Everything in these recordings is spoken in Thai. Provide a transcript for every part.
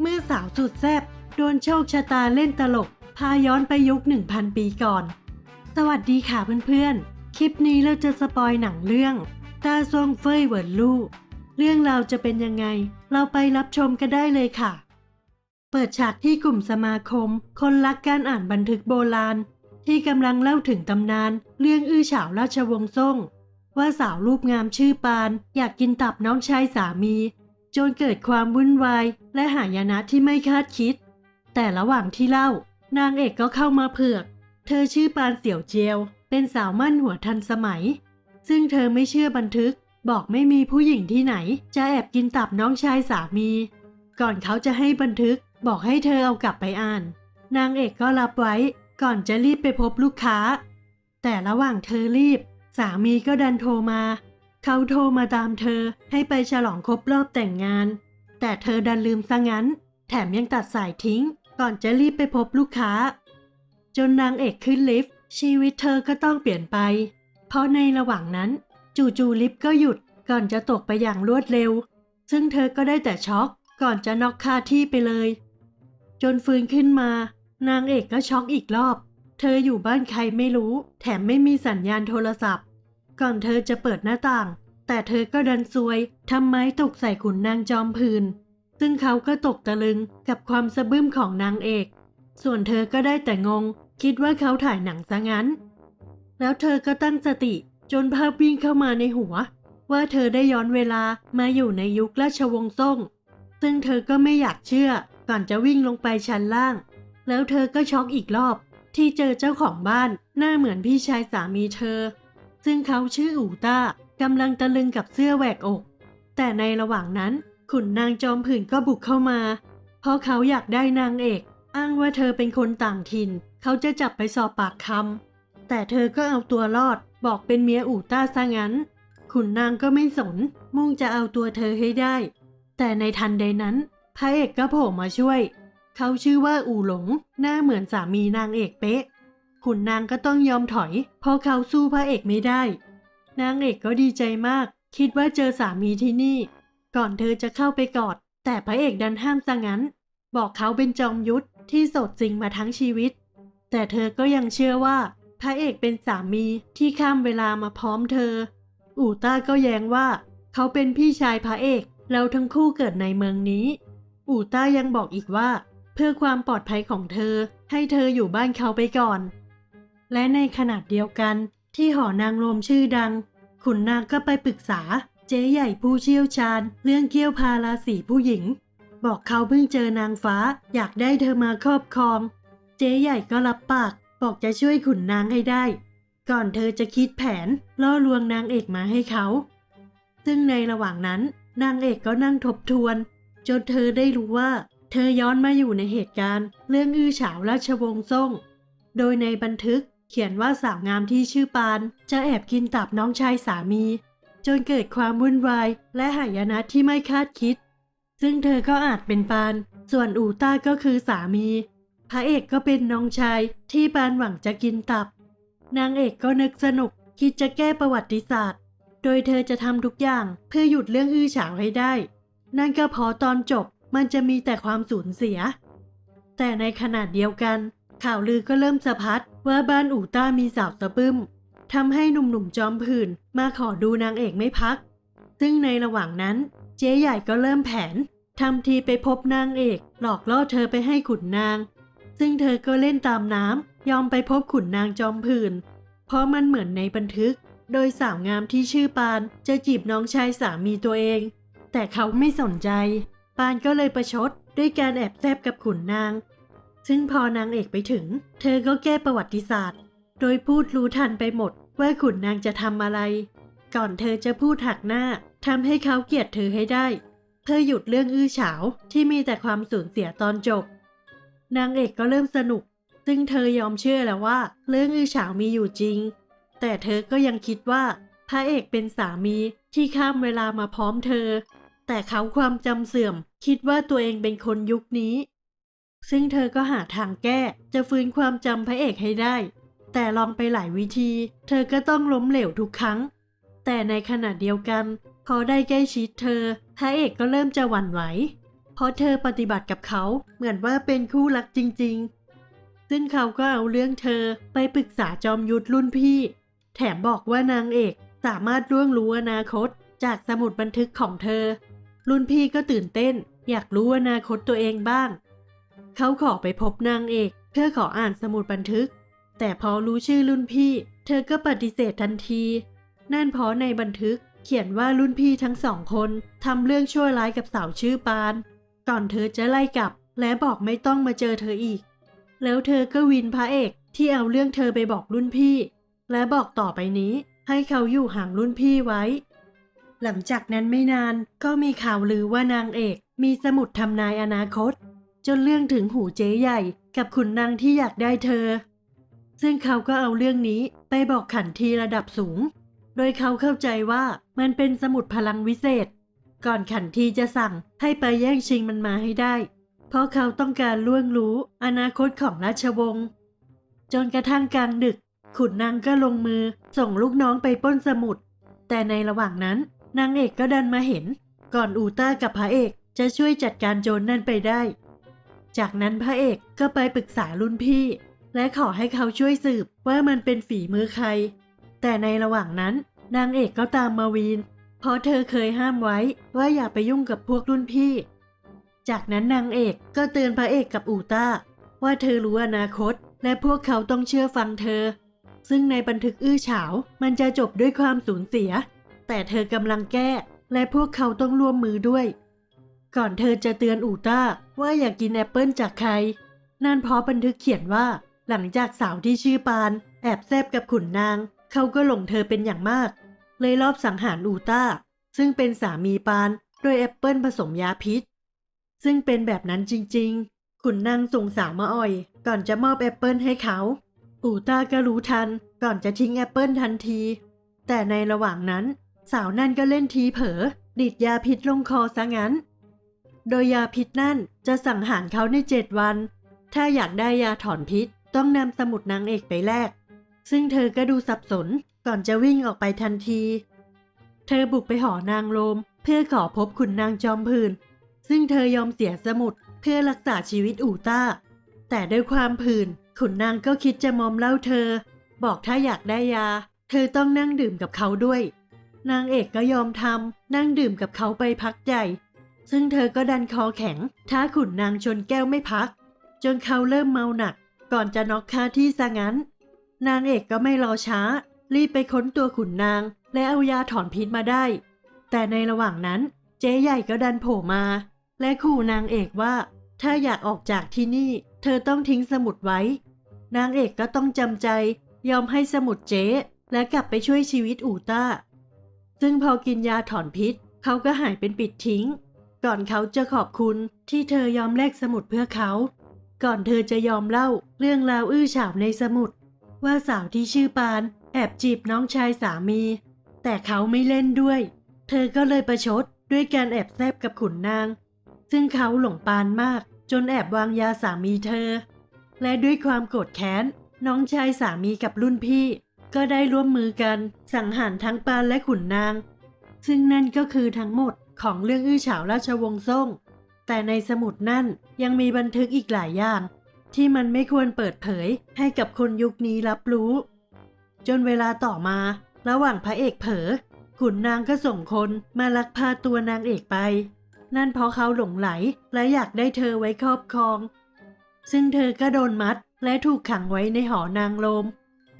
เมื่อสาวสุดแซบโดนโชคชะตาเล่นตลก พาย้อนไปยุค 1,000 ปีก่อน สวัสดีค่ะเพื่อนๆ คลิปนี้เราจะสปอยหนังเรื่อง ตาซวงเฟยเหวินลู่ เรื่องราวจะเป็นยังไง เราไปรับชมกันได้เลยค่ะ เปิดฉากที่กลุ่มสมาคม คนรักการอ่านบันทึกโบราณ ที่กำลังเล่าถึงตำนาน เรื่องอื้อฉาวราชวงศ์ซ่งว่าสาวรูปงามชื่อปาน อยากกินตับน้องชายสามี จนเกิดความวุ่นวายและหายนะที่ไม่คาดคิด แต่ระหว่างที่เล่า นางเอกก็เข้ามาเผือก เธอชื่อปานเสี่ยวเจียว เป็นสาวมั่นหัวทันสมัย ซึ่งเธอไม่เชื่อบันทึก บอกไม่มีผู้หญิงที่ไหน จะแอบกินตับน้องชายสามี ก่อนเขาจะให้บันทึก บอกให้เธอเอากลับไปอ่าน นางเอกก็รับไว้ ก่อนจะรีบไปพบลูกค้า แต่ระหว่างเธอรีบ สามีก็ดันโทรมา เขาโทรมาตามเธอให้ไปฉลองครบรอบแต่งงาน แต่เธอดันลืมซะงั้น แถมยังตัดสายทิ้ง ก่อนจะรีบไปพบลูกค้า จนนางเอกขึ้นลิฟต์ ชีวิตเธอก็ต้องเปลี่ยนไป เพราะในระหว่างนั้น จู่ๆลิฟต์ก็หยุดก่อนจะตกไปอย่างรวดเร็ว ซึ่งเธอก็ได้แต่ช็อก ก่อนจะน็อกคาที่ไปเลย จนฟื้นขึ้นมา นางเอกก็ช็อกอีกรอบ เธออยู่บ้านใครไม่รู้ แถมไม่มีสัญญาณโทรศัพท์ ก่อนเธอจะเปิดหน้าต่าง แต่เธอก็ดันซวยทำไม้ตกใส่ขุนนางจอมพืน ซึ่งเขาก็ตกตะลึงกับความสะบึ้มของนางเอก ส่วนเธอก็ได้แต่งง คิดว่าเขาถ่ายหนังซะงั้น แล้วเธอก็ตั้งสติจนภาพวิ่งเข้ามาในหัว ว่าเธอได้ย้อนเวลามาอยู่ในยุคราชวงศ์ซ่ง ซึ่งเธอก็ไม่อยากเชื่อ ก่อนจะวิ่งลงไปชั้นล่าง แล้วเธอก็ช็อกอีกรอบที่เจอเจ้าของบ้านหน้าเหมือนพี่ชายสามีเธอ ซึ่งเขาชื่ออูต้ากำลังตะลึงกับเสื้อแหวกอก แต่ในระหว่างนั้นขุนนางจอมผื่นก็บุกเข้ามา เพราะเขาอยากได้นางเอก อ้างว่าเธอเป็นคนต่างถิ่น เขาจะจับไปสอบปากคำแต่เธอก็เอาตัวรอดบอกเป็นเมียอูต้าซะงั้น ขุนนางก็ไม่สน มุ่งจะเอาตัวเธอให้ได้ แต่ในทันใดนั้นพระเอกก็โผล่มาช่วย เขาชื่อว่าอูหลง หน้าเหมือนสามีนางเอกเป๊ะ ขุนนางก็ต้องยอมถอย เพราะเขาสู้พระเอกไม่ได้ นางเอกก็ดีใจมาก คิดว่าเจอสามีที่นี่ ก่อนเธอจะเข้าไปกอด แต่พระเอกดันห้ามซะงั้น บอกเขาเป็นจอมยุทธที่โสดจริงมาทั้งชีวิต แต่เธอก็ยังเชื่อว่า พระเอกเป็นสามีที่ข้ามเวลามาพร้อมเธอ อูต้าก็แย้งว่า เขาเป็นพี่ชายพระเอกแล้วทั้งคู่เกิดในเมืองนี้ อูต้ายังบอกอีกว่า เพื่อความปลอดภัยของเธอ ให้เธออยู่บ้านเขาไปก่อน และในขณะเดียวกันที่หอนางรมชื่อดัง ขุนนางก็ไปปรึกษาเจ๊ใหญ่ผู้เชี่ยวชาญ เรื่องเกี้ยวพาราสีผู้หญิง บอกเขาเพิ่งเจอนางฟ้าอยากได้เธอมาครอบครอง เจ๊ใหญ่ก็รับปาก บอกจะช่วยขุนนางให้ได้ ก่อนเธอจะคิดแผนล่อลวงนางเอกมาให้เขา ซึ่งในระหว่างนั้น นางเอกก็นั่งทบทวน จนเธอได้รู้ว่า เธอย้อนมาอยู่ในเหตุการณ์ เรื่องอื้อฉาวราชวงศ์ซ่ง โดยในบันทึก เขียนว่าสาวงามที่ชื่อปาน จะแอบกินตับน้องชายสามี จนเกิดความวุ่นวายและหายนะที่ไม่คาดคิด ซึ่งเธอก็อาจเป็นปาน ส่วนอูต้าก็คือสามี พระเอกก็เป็นน้องชายที่ปานหวังจะกินตับ นางเอกก็นึกสนุกคิดจะแก้ประวัติศาสตร์ โดยเธอจะทำทุกอย่างเพื่อหยุดเรื่องอื้อฉาวให้ได้ นั่นก็เพอตอนจบมันจะมีแต่ความสูญเสีย แต่ในขณะเดียวกัน ข่าวลือก็เริ่มสะพัดว่าบ้านอู่ต้ามีสาวสะบึ้มทำให้หนุ่มๆจอมผื่นมาขอดูนางเอกไม่พัก ซึ่งในระหว่างนั้น เจ๊ใหญ่ก็เริ่มแผนทำทีไปพบนางเอก หลอกล่อเธอไปให้ขุนนาง ซึ่งเธอก็เล่นตามน้ำยอมไปพบขุนนางจอมผื่นเพราะมันเหมือนในบันทึก โดยสาวงามที่ชื่อปานจะจีบน้องชายสามีตัวเอง แต่เขาไม่สนใจ ปานก็เลยประชดด้วยการแอบแซบกับขุนนาง ซึ่งพอนางเอกไปถึง เธอก็แก้ประวัติศาสตร์ โดยพูดรู้ทันไปหมดว่าขุนนางจะทำอะไร ก่อนเธอจะพูดหักหน้าทำให้เขาเกลียดเธอให้ได้ เพื่อหยุดเรื่องอื้อฉาวที่มีแต่ความสูญเสียตอนจบ นางเอกก็เริ่มสนุก ซึ่งเธอยอมเชื่อแล้วว่า เรื่องอื้อฉาวมีอยู่จริง แต่เธอก็ยังคิดว่าพระเอกเป็นสามีที่ข้ามเวลามาพร้อมเธอ แต่เขาความจำเสื่อม คิดว่าตัวเองเป็นคนยุคนี้ ซึ่งเธอก็หาทางแก้จะฟื้นความจำพระเอกให้ได้ แต่ลองไปหลายวิธี เธอก็ต้องล้มเหลวทุกครั้ง แต่ในขณะเดียวกันพอได้ใกล้ชิดเธอ พระเอกก็เริ่มจะหวั่นไหว เพราะเธอปฏิบัติกับเขาเหมือนว่าเป็นคู่รักจริง ๆ ซึ่งเขาก็เอาเรื่องเธอไปปรึกษาจอมยุทธรุ่นพี่ แถมบอกว่านางเอกสามารถล่วงรู้อนาคต จากสมุดบันทึกของเธอ รุ่นพี่ก็ตื่นเต้น อยากรู้อนาคตตัวเองบ้าง เขาขอไปพบนางเอก เพื่อขออ่านสมุดบันทึก แต่พอรู้ชื่อรุ่นพี่ เธอก็ปฏิเสธทันที นั่นเพราะในบันทึกเขียนว่ารุ่นพี่ทั้งสองคนทำเรื่องชั่วร้ายกับสาวชื่อปาน ก่อนเธอจะไล่กลับ และบอกไม่ต้องมาเจอเธออีก แล้วเธอก็วินพระเอกที่เอาเรื่องเธอไปบอกรุ่นพี่ และบอกต่อไปนี้ ให้เขาอยู่ห่างรุ่นพี่ไว้ หลังจากนั้นไม่นานก็มีข่าวลือว่านางเอกมีสมุดทำนายอนาคต จนเรื่องถึงหูเจ๊ใหญ่กับขุนนางที่อยากได้เธอ ซึ่งเขาก็เอาเรื่องนี้ไปบอกขันทีระดับสูง โดยเขาเข้าใจว่ามันเป็นสมุดพลังวิเศษ ก่อนขันทีจะสั่งให้ไปแย่งชิงมันมาให้ได้ เพราะเขาต้องการล่วงรู้อนาคตของราชวงศ์จนกระทั่งกลางดึก ขุนนางก็ลงมือส่งลูกน้องไปป้นสมุด แต่ในระหว่างนั้นนางเอกก็ดันมาเห็น ก่อนอูต้ากับพระเอกจะช่วยจัดการโจรนั่นไปได้ จากนั้นพระเอกก็ไปปรึกษารุ่นพี่ และขอให้เขาช่วยสืบว่ามันเป็นฝีมือใคร แต่ในระหว่างนั้นนางเอกก็ตามมาวีน เพราะเธอเคยห้ามไว้ว่าอย่าไปยุ่งกับพวกรุ่นพี่ จากนั้นนางเอกก็เตือนพระเอกกับอูต้า ว่าเธอรู้อนาคต และพวกเขาต้องเชื่อฟังเธอ ซึ่งในบันทึกอื้อฉาวมันจะจบด้วยความสูญเสีย แต่เธอกำลังแก้ และพวกเขาต้องร่วมมือด้วย ก่อนเธอจะเตือนอูต้าว่าอยากกินแอปเปิลจากใคร นั่นเพราะบันทึกเขียนว่า หลังจากสาวที่ชื่อปาน แอบแซบกับขุนนาง เขาก็หลงเธอเป็นอย่างมาก เลยรอบสังหารอูต้า ซึ่งเป็นสามีปานด้วยแอปเปิลผสมยาพิษ ซึ่งเป็นแบบนั้นจริงๆ ขุนนางส่งสาวมาอ่อย ก่อนจะมอบแอปเปิลให้เขา อูต้าก็รู้ทัน ก่อนจะทิ้งแอปเปิลทันที แต่ในระหว่างนั้น สาวนั่นก็เล่นทีเผลอดิดยาพิษลงคอซะงั้น โดยยาพิษนั่นจะสังหารเขาในเจ็ดวัน ถ้าอยากได้ยาถอนพิษต้องนำสมุดนางเอกไปแลก ซึ่งเธอก็ดูสับสนก่อนจะวิ่งออกไปทันที เธอบุกไปหอนางโลม เพื่อขอพบขุนนางจอมพืน ซึ่งเธอยอมเสียสมุดเพื่อรักษาชีวิตอูต้า แต่ด้วยความผื่นขุนนางก็คิดจะมอมเล่าเธอ บอกถ้าอยากได้ยา เธอต้องนั่งดื่มกับเขาด้วย นางเอกก็ยอมทำนั่งดื่มกับเขาไปพักใหญ่ ซึ่งเธอก็ดันคอแข็ง ท้าขุนนางชนแก้วไม่พัก จนเขาเริ่มเมาหนัก ก่อนจะน็อกคาที่ซะงั้น นางเอกก็ไม่รอช้า รีบไปค้นตัวขุนนาง และเอายาถอนพิษมาได้ แต่ในระหว่างนั้น เจ๊ใหญ่ก็ดันโผล่มา และขู่นางเอกว่า ถ้าอยากออกจากที่นี่ เธอต้องทิ้งสมุดไว้ นางเอกก็ต้องจำใจ ยอมให้สมุดเจ๊และกลับไปช่วยชีวิตอูต้า ซึ่งพอกินยาถอนพิษ เขาก็หายเป็นปิดทิ้ง ก่อนเขาจะขอบคุณที่เธอยอมแลกสมุดเพื่อเขา ก่อนเธอจะยอมเล่าเรื่องราวอื้อฉาวในสมุด ว่าสาวที่ชื่อปานแอบจีบน้องชายสามี แต่เขาไม่เล่นด้วย เธอก็เลยประชดด้วยการแอบแซบกับขุนนาง ซึ่งเขาหลงปานมาก จนแอบวางยาสามีเธอ และด้วยความโกรธแค้น น้องชายสามีกับรุ่นพี่ ก็ได้ร่วมมือกันสังหารทั้งปานและขุนนาง ซึ่งนั่นก็คือทั้งหมด ของเรื่องอื้อฉาวราชวงศ์ซ่ง แต่ในสมุดนั่นยังมีบันทึกอีกหลายอย่าง ที่มันไม่ควรเปิดเผยให้กับคนยุคนี้รับรู้ จนเวลาต่อมา ระหว่างพระเอกเผลอขุนนางก็ส่งคนมาลักพาตัวนางเอกไป นั่นเพราะเขาหลงไหลและอยากได้เธอไว้ครอบครอง ซึ่งเธอก็โดนมัดและถูกขังไว้ในหอนางโลม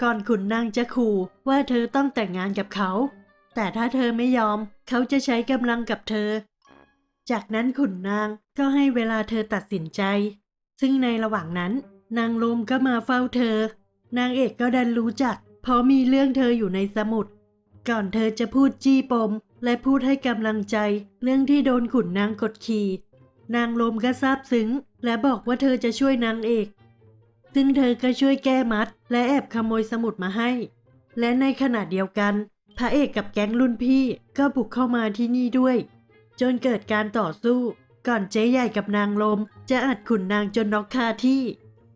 ก่อนขุนนางจะขู่ว่าเธอต้องแต่งงานกับเขา แต่ถ้าเธอไม่ยอม เขาจะใช้กำลังกับเธอ จากนั้นขุนนางก็ให้เวลาเธอตัดสินใจ ซึ่งในระหว่างนั้น นางลมก็มาเฝ้าเธอ นางเอกก็ดันรู้จัก เพราะมีเรื่องเธออยู่ในสมุด ก่อนเธอจะพูดจี้ปม และพูดให้กำลังใจ เรื่องที่โดนขุนนางกดขี่ นางลมก็ซาบซึ้ง และบอกว่าเธอจะช่วยนางเอก ซึ่งเธอก็ช่วยแก้มัด และแอบขโมยสมุดมาให้ และในขณะเดียวกัน พระเอกกับแก๊งรุ่นพี่ก็บุกเข้ามาที่นี่ด้วย จนเกิดการต่อสู้ ก่อนเจ๊ใหญ่กับนางลม จะอัดขุนนางจนน็อกคาที่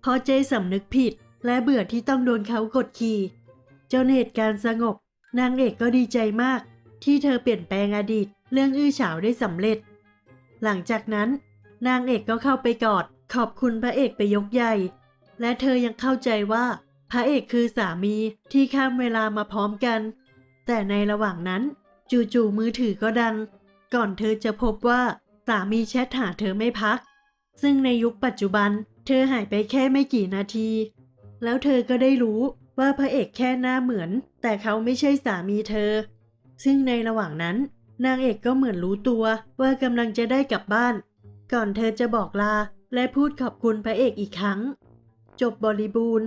พราะเจ๊สำนึกผิด และเบื่อที่ต้องโดนเขากดขี่จนเหตุการณ์สงบ นางเอกก็ดีใจมาก ที่เธอเปลี่ยนแปลงอดีต เรื่องอื้อฉาวได้สำเร็จ หลังจากนั้น นางเอกก็เข้าไปกอด ขอบคุณพระเอกไปยกใหญ่ และเธอยังเข้าใจว่า พระเอกคือสามีที่ข้ามเวลามาพร้อมกัน แต่ในระหว่างนั้น จู่ๆมือถือก็ดัง ก่อนเธอจะพบว่าสามีแชทหาเธอไม่พัก ซึ่งในยุคปัจจุบันเธอหายไปแค่ไม่กี่นาที แล้วเธอก็ได้รู้ว่าพระเอกแค่หน้าเหมือน แต่เขาไม่ใช่สามีเธอ ซึ่งในระหว่างนั้น นางเอกก็เหมือนรู้ตัวว่ากำลังจะได้กลับบ้าน ก่อนเธอจะบอกลาและพูดขอบคุณพระเอกอีกครั้ง จบบริบูรณ์